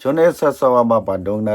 ဂျွန်နေဆဆဝဘာပဒုံနာ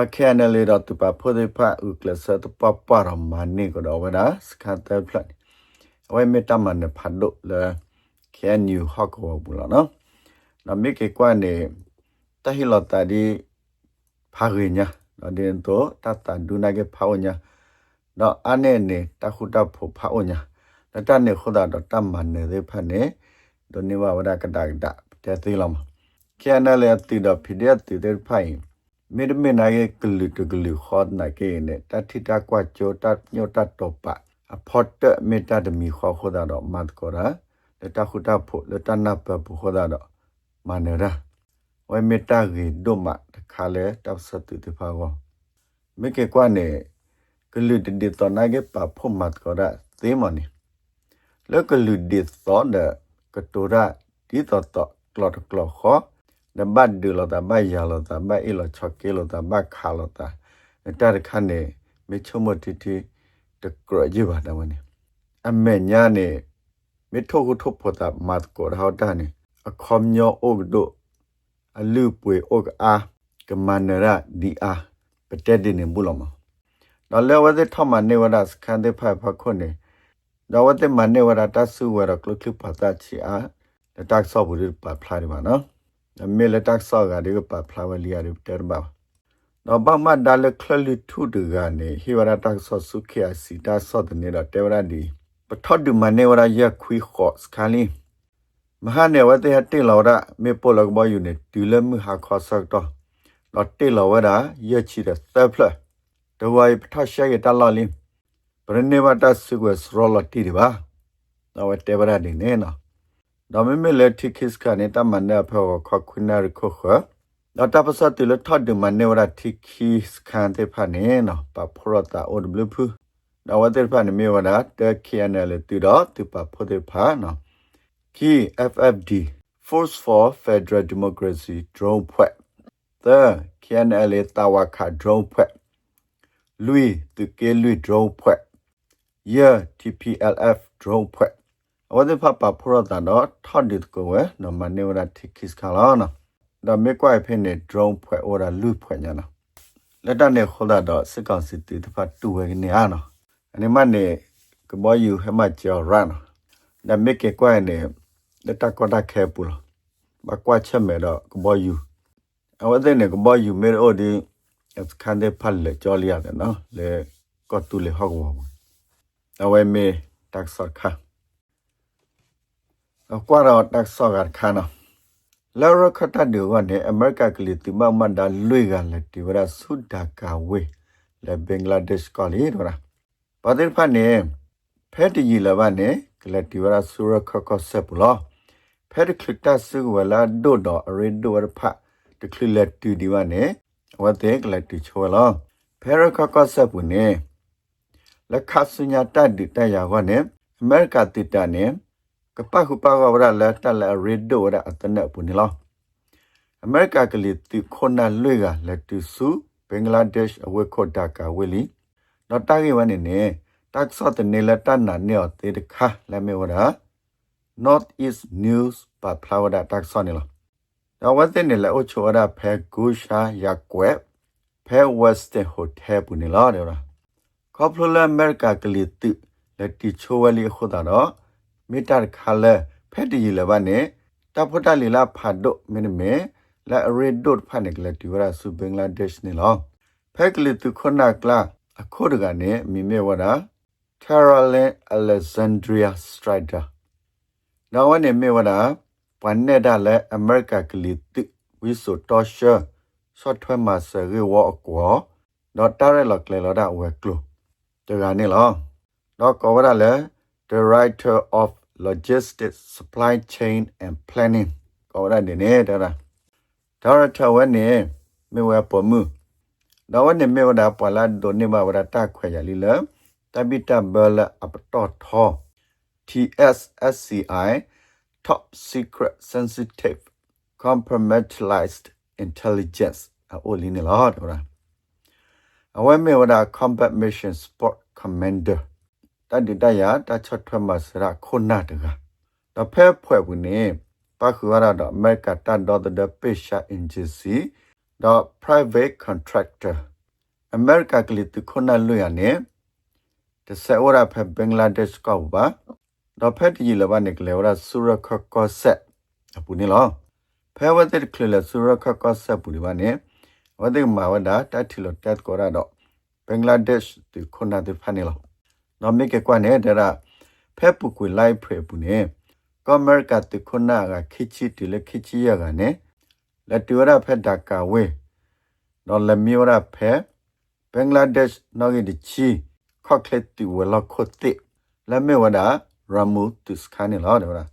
င်္ဂလားဒေ့ရှ်မကွာချိုတက်ခါနော် KNLA not to pa pho the phat thom mane wara skhan ta pla phe to ke ta be bu no thom mane wara phe la me khwi tho ni ne lo no skhan pha ne me wara phe to ke ta khla lu tu ko re bu khamaya ye khwi kho skhan ki ne phe to ke lu bu bli wa ko re thi khis kha ta ne phe to ke nui bu pha ko re kho bi khis kha တော့ခဲနလေတော့သူပါဖို့တဲ့ဖာဥကလဆတ်ပပရမနီကတော့ဝဒါစခတ်တဲ့ဖလက်ဝဲမေတ္တမနဖတ်လို့လေခဲနျူဟောက်ကောဘူးလားနော်နော်မိကေကွာနေတဟီလတာဒီဖာရညာနော်ဒီတော့တတန်ဒူနာကေဖောညာတော့အနေနဲ့တခုတဖို့ဖောညာတတနေခုဒါတော့တမန်နေတဲ့ဖက်နေဒိုနေဝဝဒကဒါဒတဲ့သေးလားခဲနလေတီတော့ဖိတဲ့တီတဲ့ဖိုင်မေဒ မေနာရဲ့ကလူတကလူခေါ်နာကေနဲ့တတိတကွာချိုတတ်ညောတတ်တော့ပါအဖို့တမေတ္တမီခေါ်ခေါ်တာတော့မတ်ကောရာလက်တခုတဖို့လက်တနပပခေါ်တာတော့မနရာဝေမေတ္တကြီးဒုမတခါလဲတောက်စတုတဖာကောမေကေကွာနေကလူတဒီတော့နာကေပဖို့မတ်ကောရာသေမနီလကလူဒီသောဒကတိုရာဒီတော့တော့ကလော့ကလော့ခေါ် ဒဘတ်ဒူလတာဘယာလတာဘအီလချော့ကေလတာဘခါလတာတာရခန်နေမေချုံမတီတီတကရဂျီဘာဒဝနေအမေညာနေမေထိုကိုထုတ်ဖို့တာမတ်ကိုဟောတာနေအခေါမညောအိုကဒိုအလူပွေအိုကအာကမနရာဒီအာပတက်ဒီနေဘူးလမနော်လေဝတဲ့ထမနေဝဒစခန်တဲ့ဖဖခွနေတော့ဝတဲ့မနေဝဒတဆူဝရကလကလပတာချီအာတက်ဆော့ဘူးပပလာဒီပါနော် မေလတက်ဆော့ကဒီကပဖလာဝလီယာရတဲဘာတော့ဘာမဒါလခလလီထုဒကနေဟီဝရတက်ဆော့စုခိအစီတာဆော့တဲ့နေတော့တဲဝရဒီပထော့ဒမနေဝရယခွီခော့စခါလီမဟာနေဝတဲ့တေလောရမေပိုလကဘယူနေတူလမဟာခော့ဆော့တော့တော့တေလောဝရယချီတဲ့သဖလဒဝိုင်ပထော့ရှဲရတလော်လီပရနေဝတဆုကစရောလတီဒီပါတော့တဲဝရဒီနေနော် ဒါမမေလက်တိခစ်ကနေတမန်တဲ့ဖောခခွနာရခုခတော့တပစတိလထတ်ဒမနေဝရတိခစ်ကန်တဲ့ဖာနေနော်ပဖရတာအိုဒဘလဖူဒါဝတဲ့ဖာနေမေဝရတခိယနယ်လေတူတော့တူပဖို့တဲ့ဖာနော်ခီ FFD Force for Federal Democracy drone ဖွဲ့ the KNL တာဝခ drone ဖွဲ့လူတူကေလူ drone ဖွဲ့ yeah TPLF drone ဖွဲ့ ဝဒဖပဖရတာတော့ထော်ဒီကိုဝဲနော်မနေဝရတိခစ်ခလာနော်ဒါမေကွိုင်ဖင်းနေ drone ဖွဲ့ဩရာလူဖွဲ့ညာနော်လက်တနဲ့ခေါ်တာတော့စစ်ကောင်စစ်တီတဖတ်တူဝဲနေရနော်အနေမနေကဘောယူဟမကျော်ရန်ဒါမေကေကွိုင်နေလက်တကောတာခဲပူလဘကွာချက်မဲတော့ကဘောယူအဝတဲ့နေကဘောယူမဲအိုဒီအခန်းတဲ့ဖတ်လေကြော်လျရတယ်နော်လေကောတူလေဟောက်ဘောအဝဲမေတက်ဆော့ခါ ကွာတော့တက်ဆော့ကခါနော်လာရခတ်တူကနေအမေရိကကလေးတိမမန်ဒါလွေကလည်းဒီဝရဆုဒါကာဝေလေဘင်္ဂလားဒေ့ရှ်ကလေးတော့ဘာတဲ့ဖာနေဖဲတီလဘနဲ့ကလတီဝရဆူရခခဆက်ပလောဖဲတခလတဆူဝလာဒိုတော့ရေဒိုဝရဖတခလလက်တူဒီဝနဲ့ဝတဲ့ကလတီချောလောဖဲရခခဆက်ပုနေလက်ခဆညာတတ်ဒီတရဝနဲ့အမေရိကတိတနဲ့ ကပခုပါကဝရလာတလာရေဒိုရအတနပုန်လောအမေရိကကလေးတီခွန်နာလွေကလက်တူစုဘင်္ဂလားဒေ့ရှ်အဝေခေါ်တာကဝေလီတော့တာကေဝနေနေတက်ဆော့တနေလက်တနာနေော်တေတခါလဲမေဝရာ North East News ပါဖလာဝဒတက်ဆော့နေလောတော့ဝတ်တဲ့နေလဲအချိုရဖဲဂူရှာယာကွဲဖဲ West Hotel ပူနေလောတယ်ရာကော်ပလအမေရိကကလေးတီလက်တီချိုဝလီခိုတာတော့ မေတ္တာခါလဲဖက်တီလဘနဲ့တဖတ်လီလာဖတ်ဒိုမင်းမဲလာရေဒိုဖာနေကလတီဝရဆူဘင်္ဂလားဒေ့ရှ်နေလောဖက်ကလီတုခနာကလာအခုတကနေမိမေဝရာ Carolyn Alexandria Strider နောက်ဝနေမေဝဒါပန်နေတာလဲအမေရိကကလီတိဝီဆိုတော့ရှာဆော့ထွဲမှာစရေဝအကောတော့တာရလကလေလာဒါဝဲကလိုတကနေလောတော့ကောဝဒါလဲ Director of Logistics Supply Chain and Planning ကောဝဒါနေနေတာဒါရတာဝနေမေဝပမှုတော့ဝနေမေဝဒါပလာဒိုနေမဝဒါတာခွေရလီလတပိတဘလအပတော်ထော TSSCI top secret sensitive compromised intelligence အိုလင်းလာတော့ရာအဝဲမေဝဒါ combat mission support commander တတိတရတချတ်ထွမစရခုနာတကတဖဲဖွဲ့ဘူးနေပခုရတော့အမေရိကတတ်တော့တဲ့ Pesha agency တော့ private contractor အမေရိကကလေးတခုနာလွရနေတဆက်ဝရဖဲဘင်္ဂလားဒေ့ရှ်ကောပါတော့ဖက်တီလဘနေကလေဝရဆူရခကောဆက်အပူနေလောဖဲဝတ်တဲ့ကလေဆူရခကောဆက်ပူဒီပါနေဝတ်တဲ့မှာဝဒါတတ်တီလတက်ကောရတော့ဘင်္ဂလားဒေ့ရှ်တခုနာတဲ့ဖာနေလော နော်မိကေကွာနေတဲ့ဖဲပူကွေလိုက်ဖဲပူနေကောမရကတခုနာကခိချီတီလေခိချီရကနေလက်တူရဖက်ဒါကာဝေနော်လမီရဖဲဘင်္ဂလားဒေ့ရှ်နော်ဂီဒီချီခေါကလက်တီဝလခုတ်တိလမေဝဒါရမူတုစခါနေလောတယ်ဗလား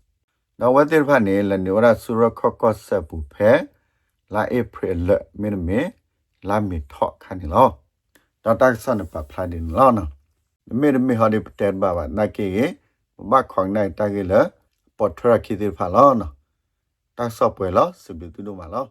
နော်ဝတ်တဲ့ဖာနေလနေဝရဆူရခကောဆက်ပူဖဲလာဧပြီလမင်းမေလာမီထော့ခါနေလောဒေါက်တာဆန်ပပလာဒင်လောနော် မေမေဟာဒီပတက်ဘာဘာနာကေဘခေါင်နိုင်တကေလပေါ်ထရခိတိဖာလောနော်တက်ဆော့ပွဲလောစဘီတူဒိုမာလော